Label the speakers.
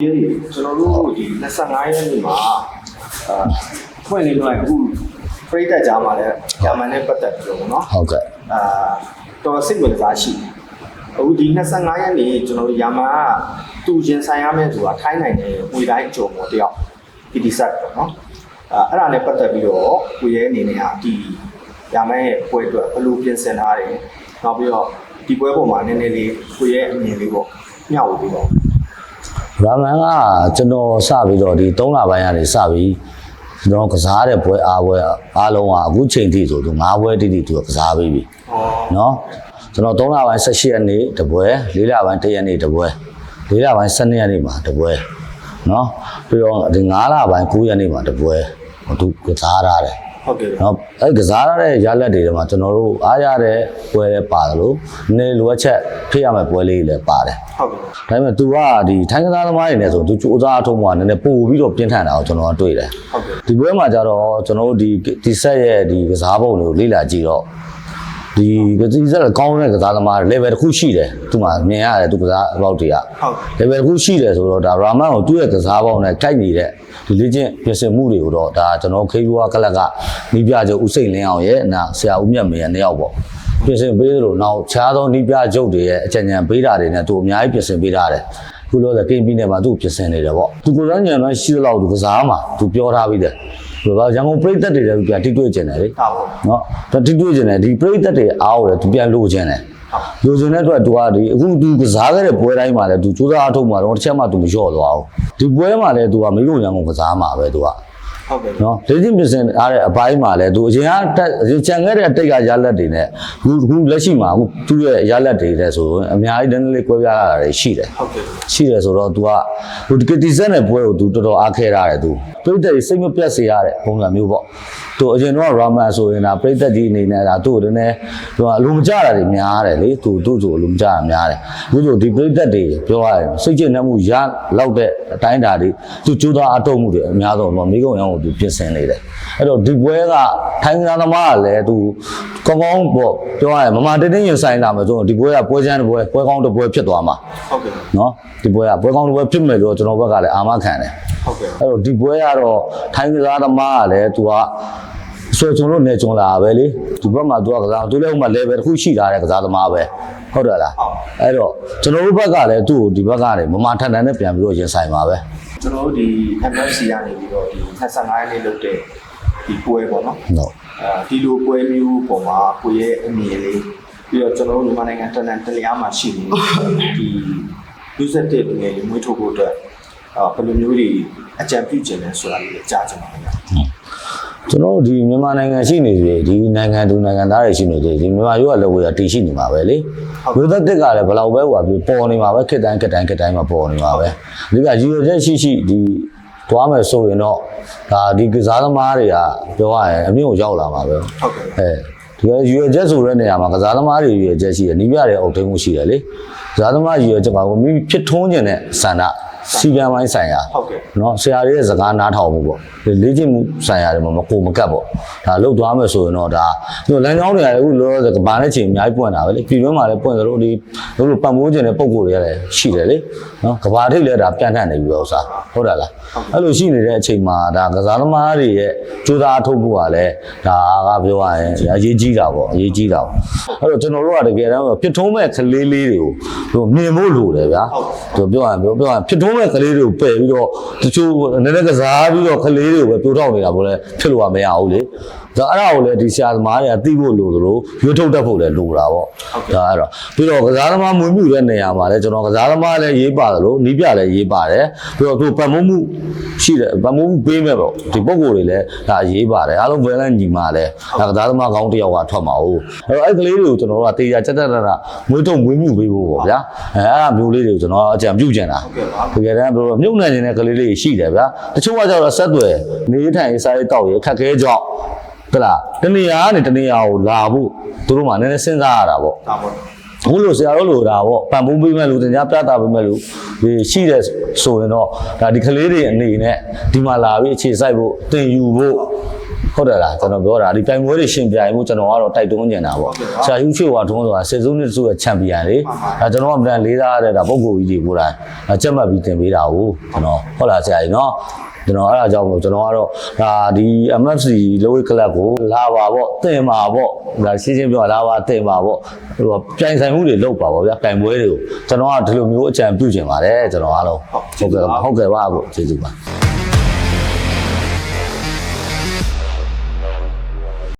Speaker 1: ဒီကျွန်တော်တို့ဒီ25ရက်နေ့မှာအာဖွင့်နေတော့အခုပရိသတ်ကြားမှာလည်းဂျာမန်နဲ့ပတ်သက်ပြီးတော့เนาะ
Speaker 2: ဟုတ်ကဲ့
Speaker 1: အာတော်စိတ်ဝင်စားရှိတယ်အခုဒီ25ရက်နေ့ကျွန်တော်တို့ယာမန်ကတူရင်ဆိုင်ရမယ့်သူကထိုင်းနိုင်တဲ့ဝေတိုင်းအကြုံပေါ်တယောက်ဒီဒီဆက်ပေါ့เนาะအာအဲ့ဒါနဲ့ပတ်သက်ပြီးတော့ကိုရဲအနေနဲ့ဟာဒီယာမန်ရဲ့ပွဲအတွက်ဘယ်လိုပြင်ဆင်ထားတယ်နောက်ပြီးတော့ဒီပွဲပေါ်မှာနည်းနည်းလေးကိုရဲအမြင်လေးပေါ့မျှဝေပြီးတော့
Speaker 2: ရာမန်ကကျွန်တော်စပြီးတော့ဒီ3လပိုင်းကနေစပြီးကျွန်တော်ကစားတဲ့ပွဲအားပွဲအားလုံးကအခုချိန်ထိဆိုသူ9ပွဲတိတိသူကစားပြီးပြီနော်ကျွန်တော်3လပိုင်း18ရက်နေ့တပွဲ4လပိုင်း1ရက်နေ့တပွဲ4လပိုင်း12ရက်နေ့မှာတပွဲနော်ပြီးတော့ဒီ9လပိုင်း9ရက်နေ့မှာတပွဲသူကစားထားတယ်
Speaker 1: ဟုတ်ကဲ့
Speaker 2: နော်အဲ့ကစားရတဲ့ရလက်တွေမှာကျွန်တော်တို့အားရတဲ့ပွဲလည်းပါတယ်လို့နေလိုအပ်ချက်ဖိရမယ့်ပွဲလေးလည်းပါတယ်
Speaker 1: ဟုတ်ကဲ့
Speaker 2: ဒါပေမဲ့ तू ကဒီထိုင်းကစားသမားတွေနဲ့ဆို तू စူးစမ်းအထုံးမှာနည်းနည်းပို့ပြီးတော့ပြင်းထန်တာကိုကျွန်တော်ကတွေ့တယ်
Speaker 1: ဟုတ်ကဲ့
Speaker 2: ဒီပွဲမှာကြတော့ကျွန်တော်တို့ဒီဒီဆက်ရဲ့ဒီကစားပုံတွေကိုလေ့လာကြည့်တော့ ဒီကတိစက်ကောင်းတဲ့ကစားသမားတွေ level တစ်ခုရှိတယ်သူမှမြင်ရတယ်သူကစားဘောက်တွေက
Speaker 1: ဟုတ်
Speaker 2: level တစ်ခုရှိတယ်ဆိုတော့ဒါ Raman ကိုသူ့ရဲ့ကစားပုံနဲ့ကိုက်နေတဲ့ဒီလေ့ကျင့်ပြင်ဆင်မှုတွေကိုတော့ဒါကျွန်တော်ခေဘွားကလက်ကနီးပြချုပ်ဦးစိတ်လင်းအောင်ရဲ့နာဆရာဦးမြတ်မင်းရဲ့နှစ်ယောက်ပေါ့ပြင်ဆင်ပေးသလိုနောက်ခြားသောနီးပြချုပ်တွေရဲ့အကြံဉာဏ်ပေးတာတွေနဲ့သူအများကြီးပြင်ဆင်ပေးထားတယ်ခုလို့ဆိုကိန်းပြီးနေမှာသူပြင်ဆင်နေတယ်ပေါ့သူကိုယ်တိုင်ဉာဏ်မှရှိသလောက်သူကစားမှာသူပြောထားပြီးတယ်ဘယ်ပါရန်ကုန်ပြည်သက်တွေလည်းပြန်တိတွေ့ကျင်တယ်လေ
Speaker 1: ဒါပေါ့
Speaker 2: နော်ဒါတိတွေ့ကျင်တယ်ဒီပြည်သက်တွေအားကိုလည်းသူပြန်လိုချင်တယ်လိုချင်တဲ့အတွက်သူကဒီအခုသူကစားခဲ့တဲ့ပွဲတိုင်းမှာလည်းသူစူးစမ်းအထုတ်မှာတော့တစ်ချက်မှသူမလျှော့သွားဘူးဒီပွဲမှာလည်းသူကမိလို့ရန်ကုန်ကစားမှာပဲသူက
Speaker 1: ဟုတ်ကဲ့
Speaker 2: နော်လေ့ကျင့်ပြင်ဆင်အားတဲ့အပိုင်းမှာလည်းသူအရင်ကတက်အရင်ကြံခဲ့တဲ့အတိတ်ကရလက်တွေနဲ့အခုအခုလက်ရှိမှာအခုသူ့ရဲ့ရလက်တွေနဲ့ဆိုရင်အများကြီးတန်းလေးကွဲပြားလာတာတွေရှိတယ်
Speaker 1: ဟုတ်ကဲ့
Speaker 2: ရှိတယ်ဆိုတော့ तू ကဟိုဒီကတိစက်နဲ့ပွဲကို तू တော်တော်အားခဲရတယ် तू ပြိတ္တတွေစိတ်မပြတ်စေရတဲ့ပုံစံမျိုးပေါ့သူအရင်တော့ Raman ဆိုရင်ဒါပြိတ္တကြီးအနေနဲ့ဒါသူ့ကိုလည်းသူကအလိုမကျတာတွေများတယ်လေသူသူ့ဆိုအလိုမကျတာများတယ်အခုဆိုဒီပြိတ္တတွေပြောရရင်စိတ်ကျဉ်နှမှုရလောက်တဲ့အတိုင်းတာတွေသူကြိုးစားအထောက်မှုတွေအများဆုံးတော့မိကုံရောင်း ကိုသူပြင်ဆင်နေတယ်အဲ့တော့ဒီပွဲကထိုင်းကစားသမားကလည်းသူကောင်းကောင်းပေါ့ပြောရရင်မမတင်းတင်းရင်ဆိုင်လာမယ်ဆိုတော့ဒီပွဲကပွဲချမ်းတစ်ပွဲပွဲကောင်းတစ်ပွဲဖြစ်သွားမှာ
Speaker 1: ဟုတ်ကဲ့
Speaker 2: နော်ဒီပွဲကပွဲကောင်းတစ်ပွဲဖြစ်မယ်လို့ကျွန်တော်ဘက်ကလည်းအာမခံတယ်
Speaker 1: ဟုတ်ကဲ့
Speaker 2: အဲ့တော့ဒီပွဲကတော့ထိုင်းကစားသမားကလည်း तू က ဆွဲချုံလို့နေချုံလာပဲလေဒီဘက်မှာ तू ကကစားသူလည်းဥမာ level တစ်ခုရှိထားတဲ့ကစားသမားပဲဟုတ်တယ်လားအဲ့တော့ကျွန်တော်တို့ဘက်ကလည်းသူ့ကိုဒီဘက်ကနေမမထန်ထန်နဲ့ပြန်ပြီးတော့ရင်ဆိုင်ပါပဲ
Speaker 1: ကျွန်တော်တို့ဒီ MFC ကနေပြီးတော့ဒီ25ရက်နေ့လုပ်တဲ့ဒီပွဲပေါ့နော်
Speaker 2: ဟုတ်
Speaker 1: အဲဒီလိုပွဲမျိုးပုံမှာကိုရဲ့အမြင်လေးပြီးတော့ကျွန်တော်တို့မြန်မာနိုင်ငံတနန်တလျားမှာရှိနေဒီ user တဲ့ငယ်လေးမွေးထုတ်ဖို့အတွက်အာဘယ်လိုမျိုးတွေအကြံပြုခြင်းလဲဆိုတာလေးကြားချင်ပါတယ်ဗျာ
Speaker 2: ကျွန်တော်တို့ဒီမြန်မာနိုင်ငံရှိနေပြီဒီနိုင်ငံသူနိုင်ငံသားတွေရှိနေတယ်ဒီမြန်မာရိုးကလည်းဝေရတည်ရှိနေမှာပဲလေဝေသက်တစ်ကလည်းဘယ်လောက်ပဲဟိုပြီးပေါ်နေမှာပဲခက်တိုင်းခက်တိုင်းခက်တိုင်းမှာပေါ်နေမှာပဲဒီကယူရချက်ရှိရှိဒီသွားမယ်ဆိုရင်တော့ဒါဒီကစားသမားတွေကပြောရရင်အမြင့်ကိုရောက်လာမှာပဲ
Speaker 1: ဟုတ်ကဲ့
Speaker 2: အဲဒီကယူရချက်ဆိုတဲ့နေရာမှာကစားသမားတွေယူရချက်ရှိတယ်နီးပြတဲ့အုပ်ထိန်းမှုရှိတယ်လေကစားသမားယူရချက်ကမိမိဖြစ်ထွန်းခြင်းတဲ့ဆန္ဒ စီကံပိုင်းဆိုင်ရာ
Speaker 1: ဟုတ်ကဲ့
Speaker 2: เนาะဆရာတွေရဲ့စကားနားထောင်မှုပေါ့ဒီလေ့ကျင့်မှုဆိုင်ရာတွေမှာမကိုမကတ်ပေါ့ဒါလုတ်သွားမယ်ဆိုရင်တော့ဒါဒီလမ်းကြောင်းတွေကလည်းအခုလောလောဆယ်ကဘာနဲ့ချိန်အများကြီးပွင့်တာပဲလေပြည်တွင်းမှာလည်းပွင့်သလိုဒီတို့လိုပတ်မိုးခြင်းတဲ့ပုံကိုယ်တွေကလည်းရှိတယ်လေเนาะကဘာထိတ်လည်းဒါပြန့်ထန်နေပြီပဲဥစ္စာဟုတ်တယ်လားအဲ့လိုရှိနေတဲ့အချိန်မှာဒါကစားသမားတွေရဲ့ကြိုးစားအထုတ်ဖို့ကလည်းဒါကပြောရရင်အရေးကြီးတာပေါ့အရေးကြီးတာပေါ့အဲ့တော့ကျွန်တော်တို့ကတကယ်တမ်းဖြစ်ထုံးမဲ့ကလေးလေးတွေကိုတို့မြင်ဖို့လိုတယ်ဗျာသူပြောရရင်ပြောပြောရရင်ဖြစ်ထုံး မဲ့ကလေးတွေကိုပယ်ပြီးတော့တချို့နည်းနည်းကစားပြီးတော့ကလေးတွေကိုပဲပြိုထောက်နေတာပေါ့လေဖြစ်လို့ကမရဘူးလေဒါအဲ့ဒါကိုလည်းဒီဆရာသမားတွေကသိဖို့လိုသလိုရွတ်ထုတ်တတ်ဖို့လည်းလိုတာပေါ့ဒါအဲ့တော့ပြီးတော့ကစားသမားမွေးမြူတဲ့နေရာမှာလည်းကျွန်တော်ကစားသမားလည်းရေးပါသလိုနီးပြလည်းရေးပါတယ်ပြီးတော့သူပတ်မုံမှု ရှိတယ်ပတ်မုံမှုပေးမဲ့ပေါ့ဒီပုံကိုယ်တွေလည်းဒါရေးပါတယ်အားလုံး balance ညီမှာလည်းဒါကစားသမားကောင်းတစ်ယောက်ကထွက်မှာဟုတ်အဲ့တော့အဲ့ကလေးတွေကိုကျွန်တော်တို့ကတေးရချက်တက်တက်တာမွေးထုတ်မွေးမြူပေးဖို့ပေါ့ဗျာအဲအဲ့ဒါမျိုးလေးတွေကိုကျွန်တော်အကြံပြုချင်တာ
Speaker 1: ဟုတ်ကဲ့ပါ
Speaker 2: တကယ်တမ်းပြောလို့မြုပ်နှံနေတဲ့ကလေးလေးရှိတယ်ဗျာတချို့ကကြတော့ဆက်သွယ်နေထိုင်စားရေးတောက်ရေးအခက်ခဲကြောင့်ဟဲ့လားတနေရာကနေတနေရာကိုလာဖို့သူတို့မှနည်းနည်းစဉ်းစားရတာပေါ့
Speaker 1: ဒါပေါ့
Speaker 2: ဘုလို့ဆရာတို့လိုတာပေါ့ပံပိုးပေးမဲ့လူတင်ကြားပြတာပေးမဲ့လူဒီရှိတဲ့ဆိုရင်တော့ဒါဒီကလေးတွေအနေနဲ့ဒီမှာလာပြီးအခြေစိုက်ဖို့တင်ယူဖို့ဟုတ်တယ်လားကျွန်တော်ပြောတာဒီပြိုင်ပွဲတွေရှင်ပြိုင်မှုကျွန်တော်ကတော့တိုက်တွန်းနေတာပေါ့ဆရာယူချေဝါထုံးဆိုတာစေစုနှစ်စုရဲ့ချန်ပီယံလေဒါကျွန်တော်ကပြန်လေးသားရတဲ့ဒါပုံကိုကြီးတွေကိုယ်တိုင်ဒါကြက်မှတ်ပြီးတင်ပေးတာကိုကျွန်တော်ဟုတ်လားဆရာကြီးနော် ကျွန်တော်အဲ့ဒါကြောင့်မို့ကျွန်တော်ကတော့ဒါဒီ MFC လောဝေးကလပ်ကိုလာပါပေါ့တင်ပါပေါ့ဒါရှင်းရှင်းပြောလာပါတင်ပါပေါ့ဟိုပြိုင်ဆိုင်မှုတွေလုပ်ပါပေါ့ဗျာပြိုင်ပွဲတွေကိုကျွန်တော်ကဒီလိုမျိုးအကြံပြုချင်ပါတယ်ကျွန်တော်အားလုံးဟုတ်ကဲ့ပါဟုတ်ကဲ့ပါကိုကျေးဇူးပါ